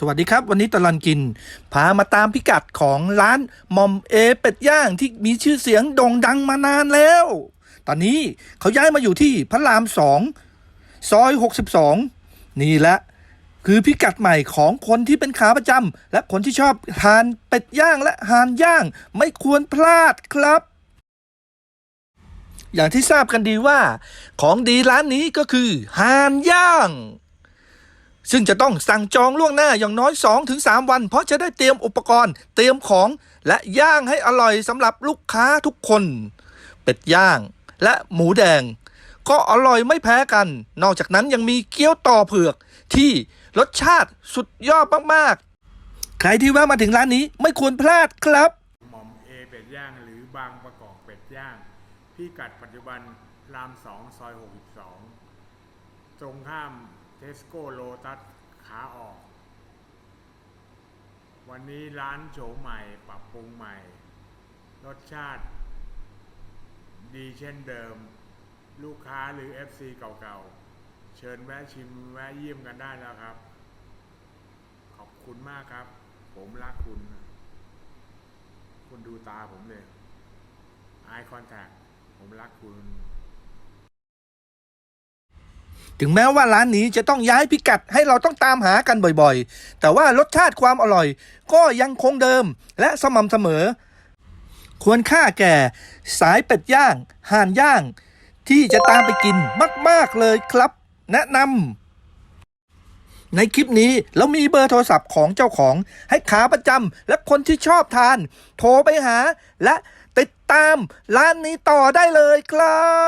สวัสดีครับ วันนี้ตลอดกิน พามาตามพิกัดของร้านหมอมเอเป็ดย่างที่มีชื่อเสียงโด่งดังมานานแล้ว ตอนนี้เขาย้ายมาอยู่ที่พระรามสองซอย 62 นี่แหละ คือพิกัดใหม่ของคนที่เป็นขาประจำและคนที่ชอบทานเป็ดย่างและหานย่างไม่ควรพลาดครับ อย่างที่ทราบกันดีว่า ของดีร้านนี้ก็คือหานย่าง ซึ่งจะต้องสั่งจองล่วงหน้าอย่างน้อย 2-3 วัน เพราะจะได้เตรียมอุปกรณ์ เตรียมของและย่างให้อร่อยสำหรับลูกค้าทุกคน เป็ดย่างและหมูแดง ก็อร่อยไม่แพ้กัน นอกจากนั้นยังมีเกี๊ยวต่อเผือก ที่รสชาติสุดยอดมากๆ ใครที่แวะมาถึงร้านนี้ไม่ควรพลาดครับ หม่อมเอเป็ดย่างหรือบางประกอบเป็ดย่างพิกัดปัจจุบันรามสองซอย 62 ตรงข้าม เทสโก้โลตัสขาออก วันนี้ร้านโฉมใหม่ปรับปรุงใหม่ รสชาติ ดีเช่นเดิม ลูกค้าหรือ FC เก่าๆ เชิญแวะชิมแวะเยี่ยมกันได้แล้วครับ ขอบคุณมากครับ ผมรักคุณ คุณดูตาผมเลย eye contact ผมรักคุณ ถึงแม้ว่าร้านนี้จะต้องย้ายพิกัดให้เราต้องตามหากันบ่อยๆ แต่ว่ารสชาติความอร่อย ก็ยังคงเดิมและสม่ำเสมอ ควรค่าแก่ สายเป็ดย่างห่านย่าง ที่จะตามไปกินมาก ๆเลยครับ แนะนำในคลิปนี้เรามีเบอร์โทรศัพท์ของเจ้าของ ให้ขาประจำและคนที่ชอบทาน โทรไปหาและติดตามร้านนี้ต่อได้เลยครับ